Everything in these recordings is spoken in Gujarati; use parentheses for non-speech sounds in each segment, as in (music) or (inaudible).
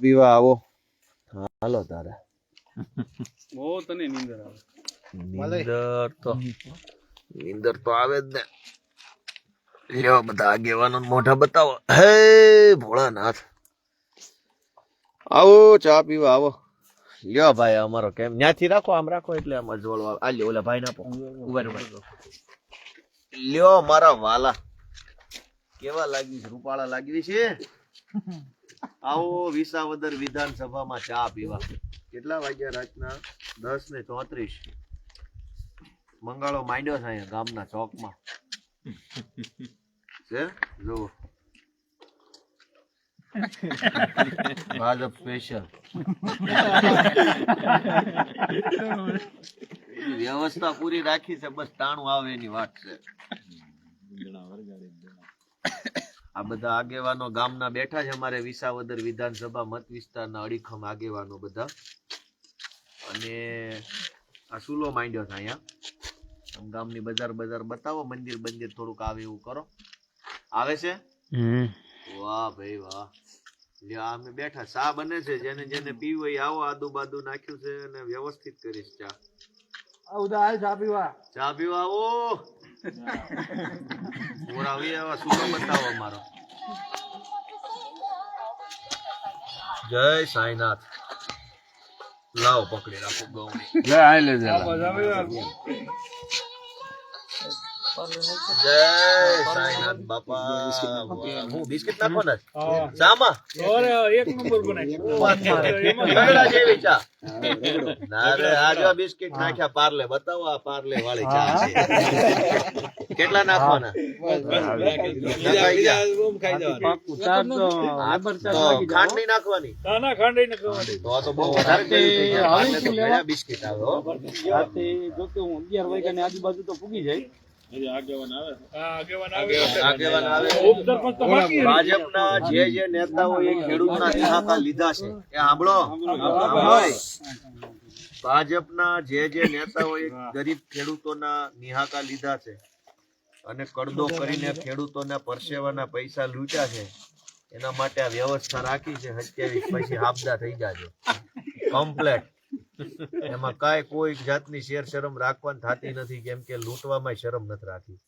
પીવા આવો. હાલો તારે. બહુ તને નીંદર આવે. નીંદર તો નીંદર તો આવે જ ને. લ્યો બધા આગેવાનો મોઢા બતાવો. હે ભોળાનાથ. આવો ચા પીવા આવો. લ્યો ભાઈ અમારો કેમ? ન્યાથી રાખો આમ રાખો એટલે આમ અજવાળો આવે. આ લ્યો ઓલા ભાઈ ના ઊભા ઊભા લ્યો મારા વાલા. કેવા લાગી છે? રૂપાળા લાગી છે? આવો વિસાવદર વિધાનસભામાં ચા પીવા. કેટલા વાગ્યા રાતના? દસ ને ચોત્રીસ. મંગાળો માંડ્યો છે અહીંયા ગામના ચોકમાં. છે? જુઓ. ભાજપ સ્પેશિયલ વ્યવસ્થા પૂરી રાખી છે, બસ ટાણું આવે એની વાત છે. આ બધા આગેવાનો ગામના બેઠા છે અમારે વિસાવદર વિધાનસભા મત વિસ્તારના અડીખમ આગેવાનો બધા. અને આ સુલો માંડ્યો છે અહીંયા. ગામની બજાર બજાર બતાવો મંદિર બંદિર થોડુંક આવે એવું કરો. આવે છે? વાહ ભાઈ વાહ. અમે બેઠા. ચા બને છે જેને જેને પીવું હોય આવો આદુ બાદુ નાખ્યું છે અને વ્યવસ્થિત કરીશ ચા. ચા પીવા આવો. (laughs) મોરાવી આવા સુલો બતાવો અમારો? જય સાંઈનાથ. લાવો પકડી રાખો ગૌણી જય કેટલા નાખવાના નાખવાની બિસ્કિટ આવે જો કે હું અગિયાર આવે ઉપસરપંચ તો બાકી રહી. ભાજપના જે જે નેતાઓએ ખેડૂતના નિહાકા લીધા છે. એ સાંભળો. સાંભળો. ભાજપના જે જે નેતાઓએ ગરીબ ખેડૂતોના નિહાકા લીધા છે અને કડદો કરીને ખેડૂતોના પરસેવાના પૈસા લૂંટ્યા છે. એના માટે આ વ્યવસ્થા રાખી છે. સત્યાવીસ પછી હાબદા થઈ જાજો. કમ્પ્લેટ એમાં કાંઈ કોઈ જાતની શેર શરમ રાખવાની થતી નથી, કેમ કે લૂંટવામાં શરમ નથી રાખી.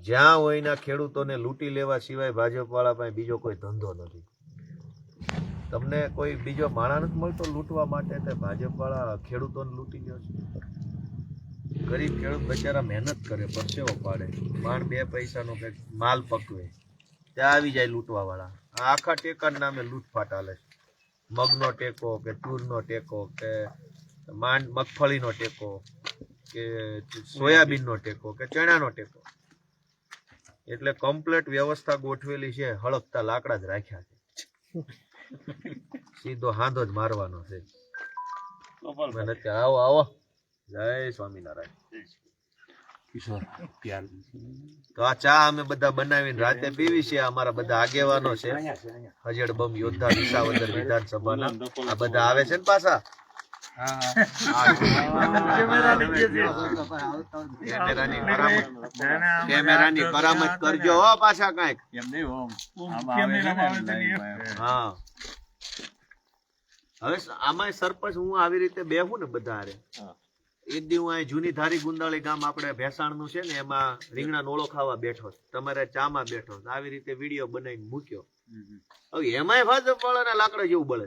જ્યાં હોય ના ખેડૂતોને લૂંટી લેવા સિવાય ભાજપ વાળા પાસે બીજો કોઈ ધંધો નથી. તમને કોઈ બીજો માણા નથી મળતો લૂંટવા માટે તે ભાજપ વાળા ખેડૂતોને લૂંટી ગયો છે? ગરીબ ખેડૂત બચારા મહેનત કરે, પરસેવો પાડે માણ બે પૈસાનો કંઈક માલ પકવે, ત્યાં આવી જાય લૂંટવા વાળા આ આખા ટેકાના નામે લૂંટફાટ હાલે છે. મગનો ટેકો કે તુરનો ટેકો કે માંડ મગફળીનો ટેકો કે સોયાબીનનો ટેકો કે ચણાનો ટેકો. એટલે કમ્પ્લેટ વ્યવસ્થા ગોઠવેલી છે હળકતા લાકડા જ રાખ્યા છે. સીધો હાંધો જ મારવાનો છે. મને આવો આવો. જય સ્વામિનારાયણ. તો આ ચા અમે બધા બનાવીને રાતે પીવી છે અમારા બધા આગેવાનો છે. હજડ બમ યોદ્ધા વિસાવદર વિધાનસભાના. આ બધા આવે છે ને પાછા? કેમેરાની કરામત કરજો હો પાછા કાંઈક. હા હવે આમાં સરપંચ હું આવી રીતે બેહું ને બધા હારે એક દી હું અહીં જૂની ધારી ગુંદાળી ગામ આપણે ભેસાણનું છે ને એમાં રીંગણા નોળો ખાવા બેઠો તમારે ચામાં બેઠો આવી રીતે વીડિયો બનાવીને મૂક્યો. હવે એમાંય ભાજપ વાળાના લાકડા જેવું બળે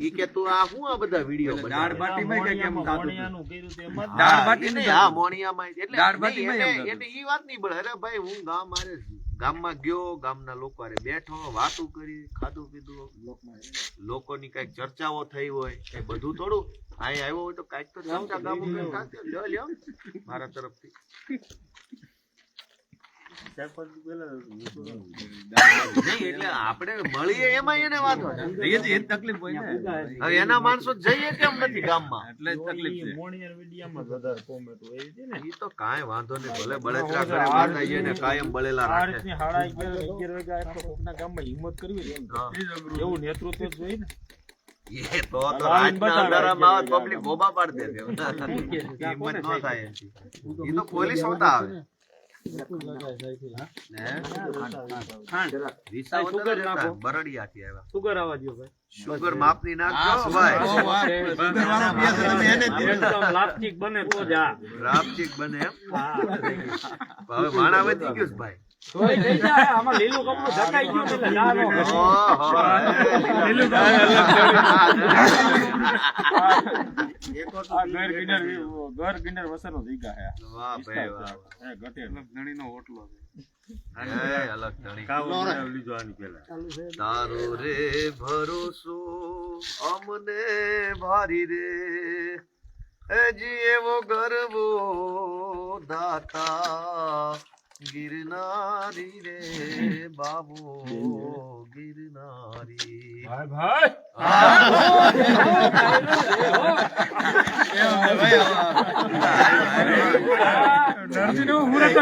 ઈ કે તું આ શું આ બધા વીડિયો હા, મોણિયામાં એટલે ઈ વાત નહીં બળે. અરે ભાઈ હું ગામ મારે ગામમાં ગયો, ગામના લોકો હારે બેઠો, વાતો કરી, ખાધું પીધું. લોકોની કંઈક ચર્ચાઓ થઈ હોય એ બધું થોડું. અહીં આવ્યો હોય તો કંઈક તો ચર્ચા ગામો મારા તરફથી. એટલે આપણે મળીએ એમાં એને વાંધો એ એ તકલીફ હોય હવે એના માણસો જઈએ કેમ નથી ગામમાં? એટલે તકલીફ છે. મોણિયા વિડીયામાં વધારે comment હોય છે ને. ઈ તો કાંઈ વાંધો નહીં ભલે બળતરા કરે માતાજી એને કાયમ બળેલા રાખે. રીતની સાડા અગિયાર અગિયાર વાગે કોકના ગામમાં હિંમત કરવી એમ. એવું નેતૃત્વ જોઈએ ને. એ તો તો રાજના અંધારામાં પબ્લિક ગોબા પાડી દે હિંમત ન થાય. એનાથી. તો પોલીસ હોતા આવે. (laughs) લીલું કપડું ઢકાઈ ગયું એટલે ના નો કરે. આ ઘર કિનાર ઘર કિનાર વસરનો જગ્યા હે. વાહ ભાઈ વાહ એ ગટેર ધણીનો ઓટલો છે. અલગ ધણી. તારો રે ભરોસો અમને ભારી રે. હજી એવો ગરવો દાતા ગિરનારી રે બાબુ ગિરનારી. ભાઈ ભાઈ. Yeah.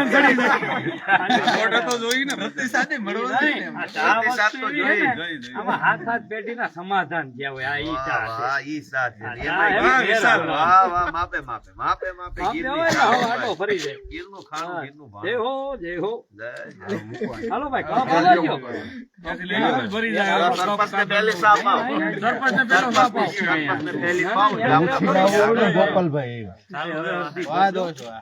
મુરતન ચડી ફોટો તો જોઈ ને પ્રતિસાદ મળવો ને આ ચા પ્રતિસાદ તો એવી જોઈ. આમાં હાથ હાથ પેઢીના સમાધાન જે હોય આ ઈ ચા વાહ, ઈ સાથ છે. આ એવી વિશાલ. વાહ, વાહ, માપે માપે માપે માપે ગીરની ને, આવો. આટો ફરી જાય. ગીરનું ખાણું, ગીરનું જય હો જય હો જય જય. હાલો ભાઈ કપ આલો ત્યાંથી ભરી જાય સરપંચને પહેલી સાપ આપ. સરપંચને પેલો બાપ આવો. સરપંચને પહેલી પાવ એટલે આપણે વાહ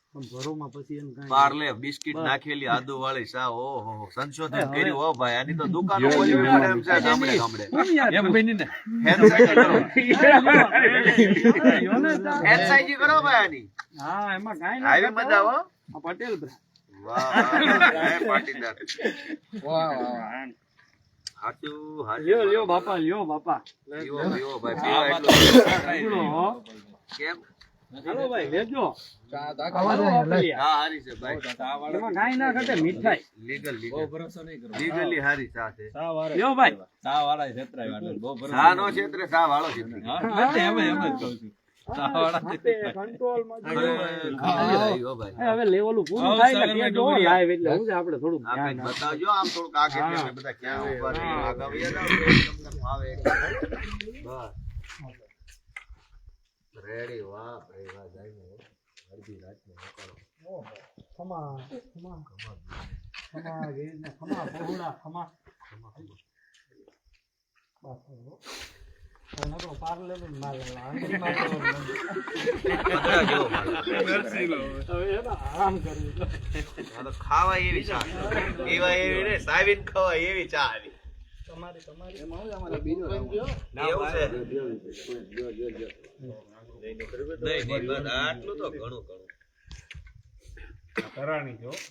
ના, ના, નો ભરોમાં પછી એમ પાર્લે બિસ્કિટ નાખેલી આદુ વાળી સા ઓહો સંશોધન કર્યું હો ભાઈ આની તો દુકાનો ખોલી પડે એમ છે ગામડે ગામડે. એમ બની ને કરો. હેન્ડસાઈઝ કરો. ભાઈ આની. હા એમાં કાંઈ આવી મજા હો. પટેલ ભ્રા. વાહ વાહ, એ પાટીદાર. હાચું હાચું લ્યો લ્યો બાપા લ્યો બાપા. પીવો પીવો ભાઈ. કેમ? હાલો ભાઈ લેજો. હાલો વાપરીએ. હા હારી છે ભાઈ. એમાં કાંઈ ના ઘટે મીઠાઈ. Legal legal. લીગલી હારી ચા છે. લ્યો ભાઈ. ચા વાળા. છેતરાય વાળા બહુ ચા નો ક્ષેત્રે ચા વાળો ક્ષેત્રે હા એમ એમ જ કહું છું. ચા વાળા હાથે કંટ્રોલમાં જ લ્યો. ખાઈ રહ્યો ભાઈ. એ હવે લેવલું પૂરું થાય એટલે હું છે થોડું. બતાવજો આમ થોડુંક આ કેટલે હા. ને બધા ક્યાં આવે. બસ. રેડી વાહ ભાઈ વાહ જાય ને અડધી રાતને નીકળો. ખમા ખમા ખમા વેરને ખમા બહુડા ખમા બસ હવે. હવે નકરો પાર્લે નો માલ લાવો. આંગળી માલ. પતરા જેવો માલ. હવે એને આરામ. આ તો ખાવા એવી ચા પીવા એવી ને સાવીન ખવાય એવી ચા આવી તમારી તમારી એવું છે નહીં નહીં આટલું તો ઘણું ઘણું.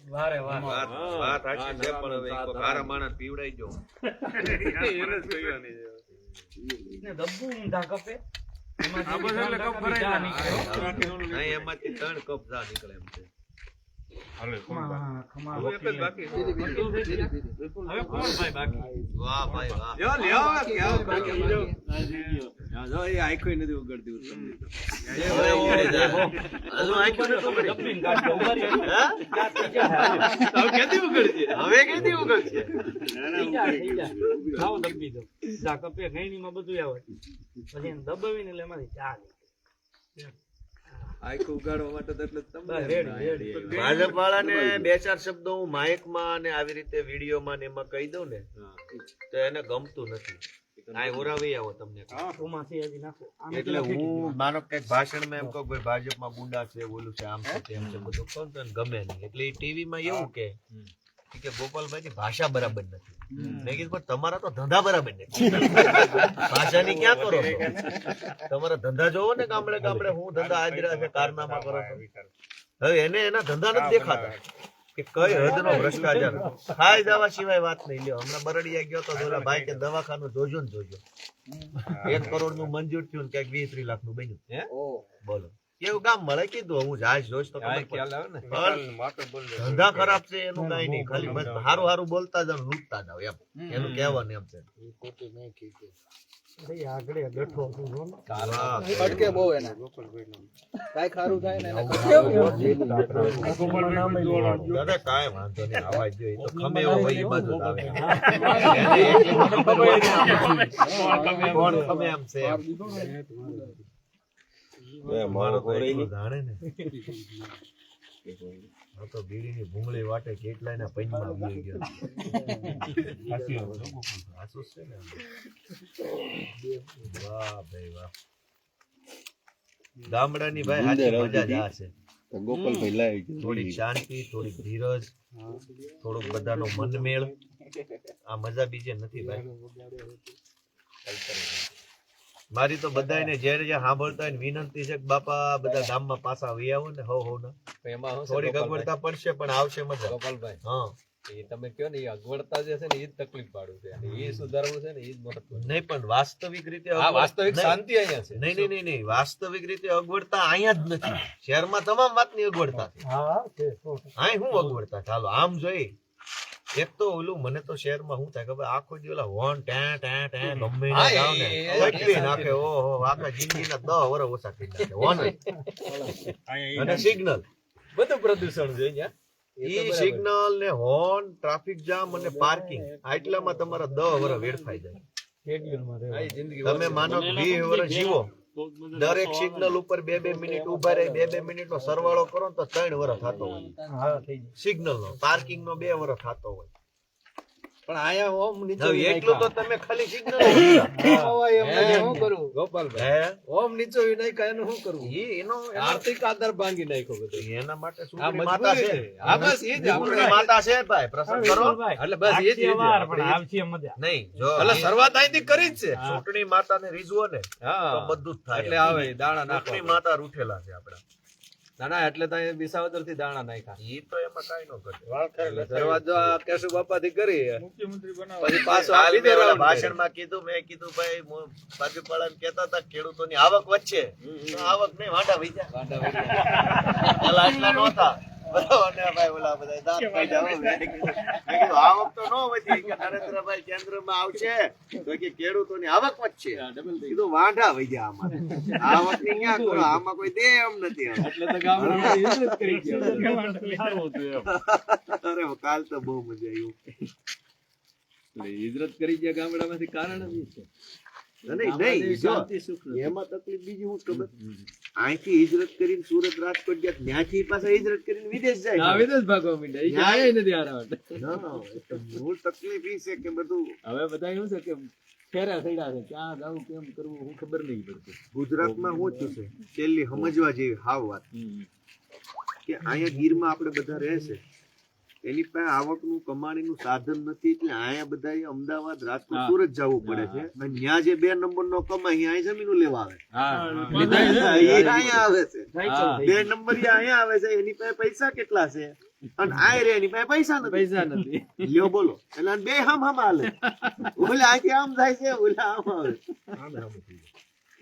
વારે વાર. વાત વાત સાચી છે પણ હવે એક કારા માણસ પીવડાઈ જો ને દબ્બુ ઊંધા કપે. આ એટલે કપ ભરાય નહીં એમાંથી ત્રણ કપ જા નીકળે એમ છે. હવે કોણ બાકી? વાહ ભાઈ વાહ. લ્યો, લ્યો, નથી? હવે ઉગડશે? હવે ઉગડશે? દો. જા કપે બધું આવે. પછી એને દબાવીને એટલે એમાંથી ચા નીકળે. Ready, ready. ભાજપ વાળાને બે ચાર શબ્દો હું માઇકમાં અને આવી રીતે વિડીયોમાં ને એમાં કહી દઉં ને તો એને ગમતું નથી. આ ઓરાવી આવો તમને કહું. ચોમાસી હજી નાખો. આને એટલે હું માનો કે ભાષણમાં એમ કહું ભાઈ ભાજપમાં ગુંડા છે બોલું છે આમ છે તેમ છે બધું. કહું ગમે નહીં. એટલે ટીવીમાં એવું કે કે ગોપાલભાઈ ની ભાષા બરાબર નથી. મેં કીધું પણ તમારા તો ધંધા બરાબર નથી. ભાષાની ક્યાં કરો તમારા ધંધા જોવો ને ગામડે ગામડે હું ધંધા હાજરા છે કારનામા કરો હવે એને એના ધંધા નથી દેખાતા. કે કઈ હદનો ભ્રષ્ટાચાર. ખાઈ જવા સિવાય વાત નહીં. લ્યો હમણાં બરડિયા ગયો તો ઓલા ભાઈ કે દવાખાનું જોજો ને જોજો. એક કરોડનું મંજૂર થયું ને ક્યાંક વીસ ત્રીસ લાખનું બન્યું બોલો. કેવું કામ મળે કીધું હું જાય જોઈશ તો ધંધા ખરાબ છે એનું કઈ નહીં ખાલી બસ હારું હારું બોલતા જાવ લૂટતા જાવ એમ. એનું કહેવાનું એમ છે. એવો કોણ ખમે એમ છે? જાણે ને. આ તો બીડીની ભૂંગળી વાટે ઉડી ગયા. સાચું છે ને વાહ ભાઈ વાહ. ગામડાની ભાઈ સાચી મજા જ આ છે. ગોપાલભાઈ લાવી ગયો. થોડીક શાંતિ થોડીક ધીરજ થોડુંક બધાનો મનમેળ. આ મજા બીજે નથી ભાઈ. મારી તો બધાને જ્યારે જ્યાં સાંભળતા હોય વિનંતી છે કે બાપા બધા ગામમાં પાછા વહી આવો ને હો હો ને. એમાં થોડી ગગવડતા પડશે પણ આવશે મજા. ગોપાલભાઈ હા. એ તમે કહો ને એ અગવડતા જે છે ને એ જ તકલીફ પાડું છે. અને એ સુધારવું છે ને એ જ મહત્વ નહીં પણ વાસ્તવિક રીતે વાસ્તવિક શાંતિ અહીંયા છે. નહીં નહીં નહીં વાસ્તવિક રીતે અગવડતા અહીંયા જ નથી. શહેરમાં તમામ વાતની અગવડતા છે. અહીં શું અગવડતા? ચાલો આમ જોઈ એક તો ઓલું મને તો શહેરમાં શું થાય ખબર? આખો દી ઓલા હોર્ન ટેં ટેં ટેં ગમે હા, એના ગાવ ને એ- એ- કટલી નાખે? ઓહો આખા જિંદગીના દહ વર ઓછા થઈ નાખે હોર્ન અને સિગ્નલ. બધું પ્રદૂષણ છે અહીંયા. એ ઈ સિગ્નલ ને હોર્ન ટ્રાફિક જામ અને પાર્કિંગ આટલામાં તમારા દહ વર વેડફાઈ જાય. તમે માનો કે વર જીવો. દરેક સિગ્નલ ઉપર બે બે મિનિટ ઊભા રહી બે બે મિનિટ નો સરવાળો કરો ને તો ત્રણ વર્ષ થતો હોય. સિગ્નલ નો પાર્કિંગ નો બે વર્ષ થતો હોય. પણ આયા ઓમ નીચે હવે એકલું તો તમે ખાલી સિગ્નલ શું કરું? ગોપાલભાઈ. ઓમ નીચો વિનાયક એનું શું કરવું એ એનો આર્થિક આધાર ભાંગી નાખ્યો બધો. એના માટે આ માતા છે. હા બસ એ જ આપણે માતા છે ભાઈ. પ્રસંગ કરો. એટલે બસ એ જ, વાર પણ આવતી મજા. નહીં જો એટલે શરૂઆત અહીંથી કરી જ છે. ચૂંટણી માતાને રીઝવો ને તો હા બધું જ થાય. એટલે આવે દાણા ચૂંટણી માતા રૂઠેલા છે આપડા ના એટલે તો અહીંયા વિસાવદરથી દાણા નાખ્યા. એ તો એમાં કઈ નો કરે દરવાજો આ કેશુ બાપા થી કરી. મુખ્યમંત્રી બનાવ. પછી પાછો આવી દે ભાષણમાં કીધું મેં કીધું ભાઈ બાજુ પાડા કેતા હતા ખેડૂતો ની આવક વધશે. આવક નહીં વાંડા વહી જાય. વાંઢા વળ્યા. (laughs) પેલા એટલા નહોતા. ભાઈ ઓલા બધા આવક તો ન વધી કે નરેન્દ્રભાઈ કેન્દ્રમાં આવશે તો કે ખેડૂતોની આવક વધશે. કીધું વાંઢા વહી આમાં. આવકની ક્યાં કરો આમાં કોઈ દે એમ. નથી અરે કાલ તો બહુ મજા આવી. હિજરત કરી ગયા ગામડામાંથી કારણ જ છે. એમાં તકલીફ બીજી હું ખબર? અહીંથી હિજરત કરીને સુરત રાજકોટ ગયા ત્યાંથી પાછા હિજરત કરીને વિદેશ જાય. વિદેશ ભાગવા માંડ્યા. ઈ કે આયા ય નથી આરા માટે. ના, એ તો મૂળ તકલીફ ઈ છે કે બધું. હવે બધા એવું છે કે ફેરા થયા છે. ક્યાં જાવું કેમ કરવું હું ખબર નહીં પડતી. ગુજરાતમાં થયું છે. છેલ્લી સમજવા જેવી હાવ વાત. કે અહીંયા ગીરમાં આપણે બધા રહે છે. એની પાસે આવકનું કમાણીનું સાધન નથી એટલે અહીંયા બધા અમદાવાદ રાજકોટ સુરત જવું પડે છે. અને ત્યાં જે બે નંબર નો કમાય અહીંયા જમીનો લેવા આવે. અહીંયા આવે છે. બે નંબર અહીંયા આવે છે એની પાસે પૈસા કેટલા છે? અને આ રે એની પાસે પૈસા નથી. પૈસા નથી. લ્યો બોલો. એટલે બે હમ હમ હાલે. ઓલા આથી આમ થાય છે ઓલા આમ આવે.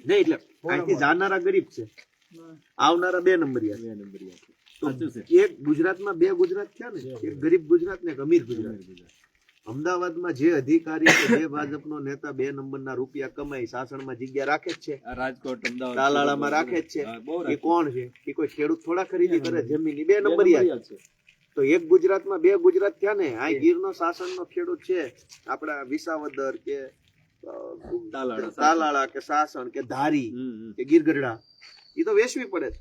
નહીં એટલે અહીંથી જાનારા ગરીબ છે. આવનારા બે નંબરિયા છે. તો એક ગુજરાતમાં બે ગુજરાત થયા ને એક ગરીબ ગુજરાત ને એક અમીર ગુજરાત. અમદાવાદમાં જે અધિકારી જે ભાજપનો નેતા બે નંબરના રૂપિયા કમાઈ શાસનમાં જગ્યા રાખે જ છે. રાજકોટ અમદાવાદ. તાલાળામાં રાખે જ છે. એ કોણ છે? એ કોઈ ખેડૂત થોડા ખરીદી કરે જમીન બે નંબરિયા છે. તો એક ગુજરાતમાં બે ગુજરાત થયા ને આ ગીરનો શાસનનો ખેડૂત છે. આપણા વિસાવદર કે તાલાળા, કે સાસણ કે ધારી. કે ગીરગઢડા. એ તો વેચવી પડે છે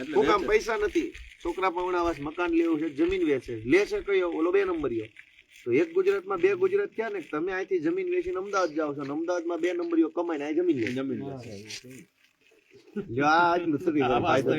એટલે કામ પૈસા નથી? છોકરા પવણાવાસ મકાન લેવું છે જમીન વેચે લે છે કયો? ઓલો બે નંબરીઓ. તો એક ગુજરાતમાં બે ગુજરાત થયા ને તમે અહીંથી જમીન વેચીને અમદાવાદ જાઓ છો અમદાવાદમાં બે નંબરીઓ કમાઈને અહીં જમીન લે જમીન આ આટલું થયું. ફાયદો